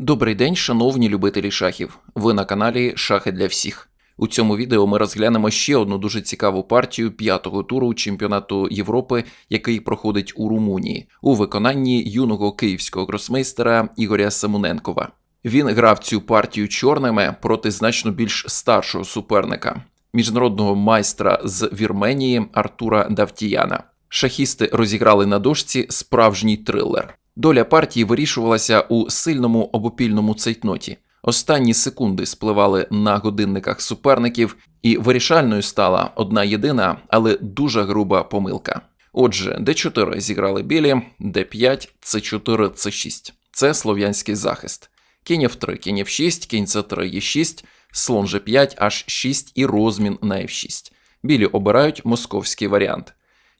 Добрий день, шановні любителі шахів. Ви на каналі Шахи для всіх. У цьому відео ми розглянемо ще одну дуже цікаву партію п'ятого туру чемпіонату Європи, який проходить у Румунії, у виконанні юного київського гросмейстера Ігоря Самуненкова. Він грав цю партію чорними проти значно більш старшого суперника, міжнародного майстра з Вірменії Артура Давтіяна. Шахісти розіграли на дошці справжній трилер. Доля партії вирішувалася у сильному обопільному цейтноті. Останні секунди спливали на годинниках суперників, і вирішальною стала одна єдина, але дуже груба помилка. Отже, d4 зіграли білі, d5, c4, c6. Це слов'янський захист. Кінь f3, кінь f6, кінь c3, e6, слон g5, h6 і розмін на f6. Білі обирають московський варіант.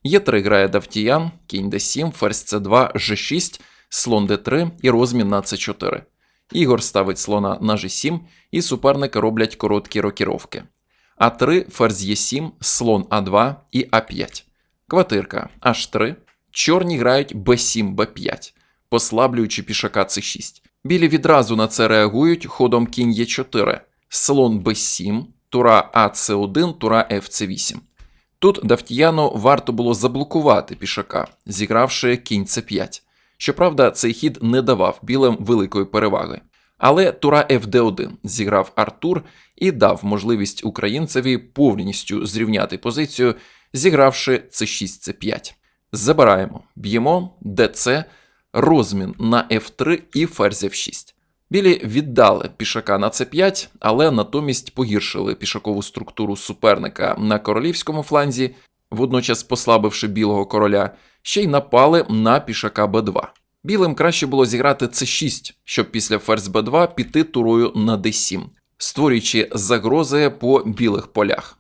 Є3 грає Давтіян, кінь d7, ферзь c2, g6, слон d3 і розмін на c4. Ігор ставить слона на g7, і суперники роблять короткі рокіровки. А3, ферзь Е7, слон А2 і А5. Квартирка H3. Чорні грають b7, b5, послаблюючи пішака c6. Білі відразу на це реагують ходом кінь Е4, слон b7, тура АЦ1, тура ФЦ8. Тут Давтіяну варто було заблокувати пішака, зігравши кінь c5. Щоправда, цей хід не давав білим великої переваги. Але тура FD1 зіграв Артур і дав можливість українцеві повністю зрівняти позицію, зігравши c6 c5. Забираємо, б'ємо ДЦ, розмін на F3 і ферзь F6. Білі віддали пішака на c5, але натомість погіршили пішакову структуру суперника на королівському фланзі, водночас послабивши білого короля, ще й напали на пішака b2. Білим краще було зіграти c6, щоб після ферзь b2 піти турою на d7, створюючи загрози по білих полях.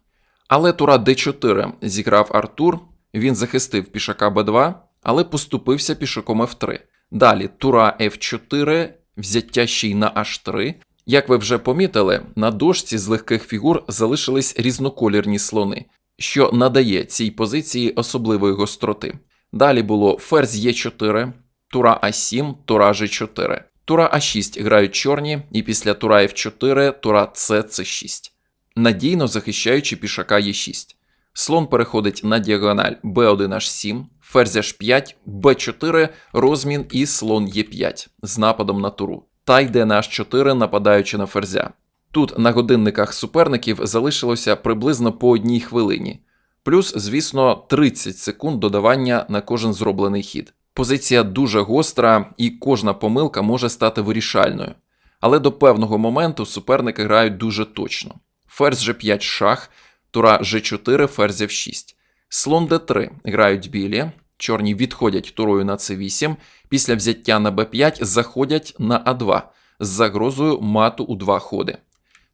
Але тура d4 зіграв Артур, він захистив пішака b2, але поступився пішаком f3. Далі тура f4, взяття ще й на h3. Як ви вже помітили, на дошці з легких фігур залишились різноколірні слони, що надає цій позиції особливої гостроти. Далі було ферзь Е4, тура А7, тура Ж4. Тура А6 грають чорні, і після тура F4 тура С С6, надійно захищаючи пішака Е6. Слон переходить на діагональ Б1H7, ферзь H5, Б4, розмін і слон Е5 з нападом на туру. Та йде на H4, нападаючи на ферзя. Тут на годинниках суперників залишилося приблизно по одній хвилині. Плюс, звісно, 30 секунд додавання на кожен зроблений хід. Позиція дуже гостра, і кожна помилка може стати вирішальною. Але до певного моменту суперники грають дуже точно. Ферзь G5 шах, тура G4, ферзь F6. Слон D3 грають білі, чорні відходять турою на C8, після взяття на B5 заходять на А2 з загрозою мату у два ходи.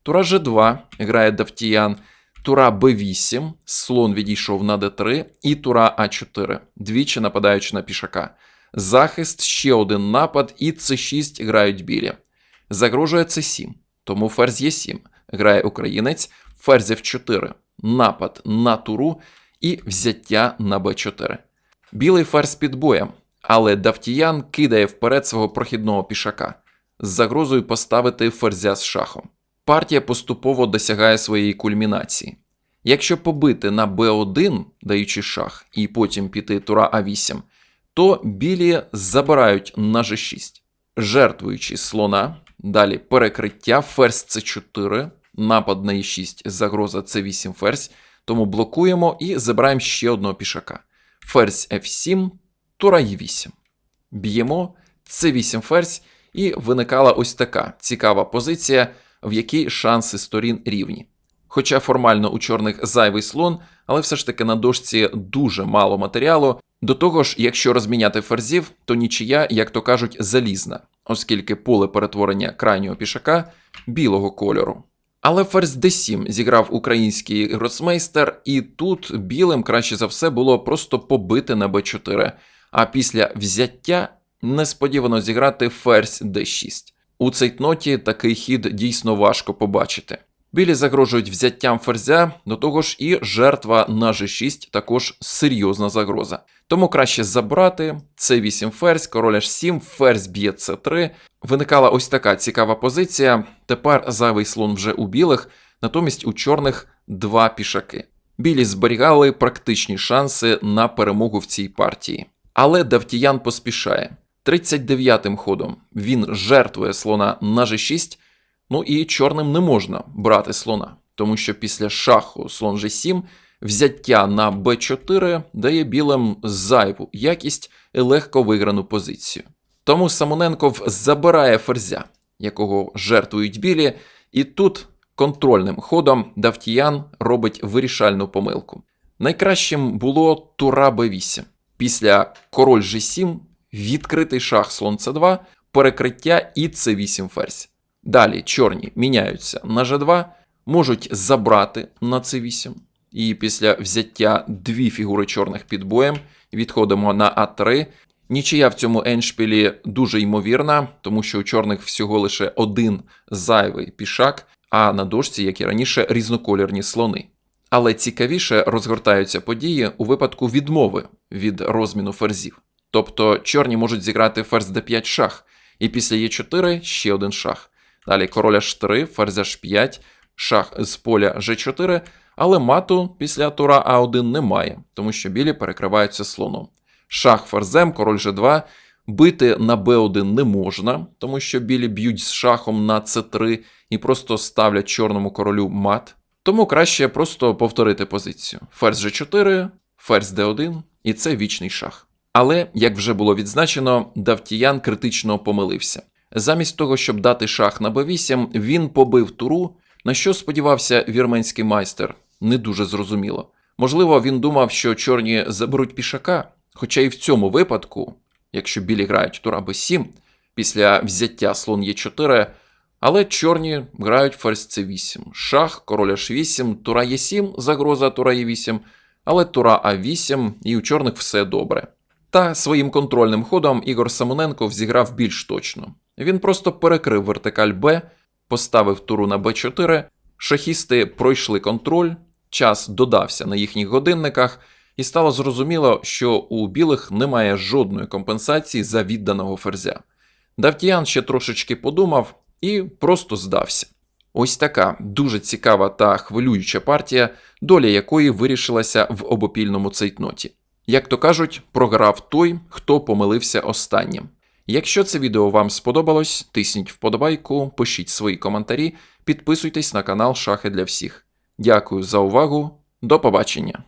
Тура G2 грає Давтіян, тура b8, слон відійшов на d3 і тура а4, двічі нападаючи на пішака. Захист, ще один напад, і c6 грають білі. Загрожує c7, тому ферзь e7 грає українець, ферзь f4, напад на туру і взяття на b4. Білий ферзь під боєм, але Давтіян кидає вперед свого прохідного пішака з загрозою поставити ферзя з шахом. Партія поступово досягає своєї кульмінації. Якщо побити на b1, даючи шах, і потім піти тура а8, то білі забирають на g6, жертвуючи слона, далі перекриття, ферзь c4, напад на e6, загроза c8 ферзь, тому блокуємо і забираємо ще одного пішака. Ферзь f7, тура e8. Б'ємо c8 ферзь, і виникала ось така цікава позиція, в якій шанси сторін рівні. Хоча формально у чорних зайвий слон, але все ж таки на дошці дуже мало матеріалу. До того ж, якщо розміняти ферзів, то нічия, як то кажуть, залізна, оскільки поле перетворення крайнього пішака білого кольору. Але ферзь d7 зіграв український гроцмейстер, і тут білим краще за все було просто побити на b4, а після взяття несподівано зіграти ферзь d6. У цейтноті такий хід дійсно важко побачити. Білі загрожують взяттям ферзя, до того ж і жертва на g6 також серйозна загроза. Тому краще забрати c8 ферзь, король h7, ферзь б'є c3. Виникала ось така цікава позиція. Тепер зайвий слон вже у білих, натомість у чорних два пішаки. Білі зберігали практичні шанси на перемогу в цій партії. Але Давтіян поспішає. 39-м ходом він жертвує слона на g6, ну і чорним не можна брати слона, тому що після шаху слон g7 взяття на b4 дає білим зайву якість і легко виграну позицію. Тому Самоненков забирає ферзя, якого жертвують білі, і тут контрольним ходом Давтіян робить вирішальну помилку. Найкращим було тура b8. Після король g7 відкритий шах слон c2, перекриття і c8 ферзь. Далі чорні міняються на g2, можуть забрати на c8. І після взяття дві фігури чорних під боєм відходимо на а3. Нічия в цьому еншпілі дуже ймовірна, тому що у чорних всього лише один зайвий пішак, а на дошці, як і раніше, різнокольорні слони. Але цікавіше розгортаються події у випадку відмови від розміну ферзів. Тобто чорні можуть зіграти ферзь d5 шах, і після Е4 ще один шах. Далі король h3, ферзь h5, шах з поля g4, але мату після тура А1 немає, тому що білі перекриваються слоном. Шах ферзем, король g2, бити на b1 не можна, тому що білі б'ють з шахом на c3 і просто ставлять чорному королю мат. Тому краще просто повторити позицію. Ферзь g4, ферзь d1, і це вічний шах. Але, як вже було відзначено, Давтіян критично помилився. Замість того, щоб дати шах на b8, він побив туру, на що сподівався вірменський майстер, не дуже зрозуміло. Можливо, він думав, що чорні заберуть пішака, хоча і в цьому випадку, якщо білі грають тура b7, після взяття слон Е4, але чорні грають ферзь c8, шах, король h8, тура Е7, загроза тура Е8, але тура А8, і у чорних все добре. Та своїм контрольним ходом Ігор Самоненков зіграв більш точно. Він просто перекрив вертикаль Б, поставив туру на Б4, шахісти пройшли контроль, час додався на їхніх годинниках, і стало зрозуміло, що у білих немає жодної компенсації за відданого ферзя. Давтіян ще трошечки подумав і просто здався. Ось така дуже цікава та хвилююча партія, доля якої вирішилася в обопільному цейтноті. Як то кажуть, програв той, хто помилився останнім. Якщо це відео вам сподобалось, тисніть вподобайку, пишіть свої коментарі, підписуйтесь на канал Шахи для всіх. Дякую за увагу, до побачення!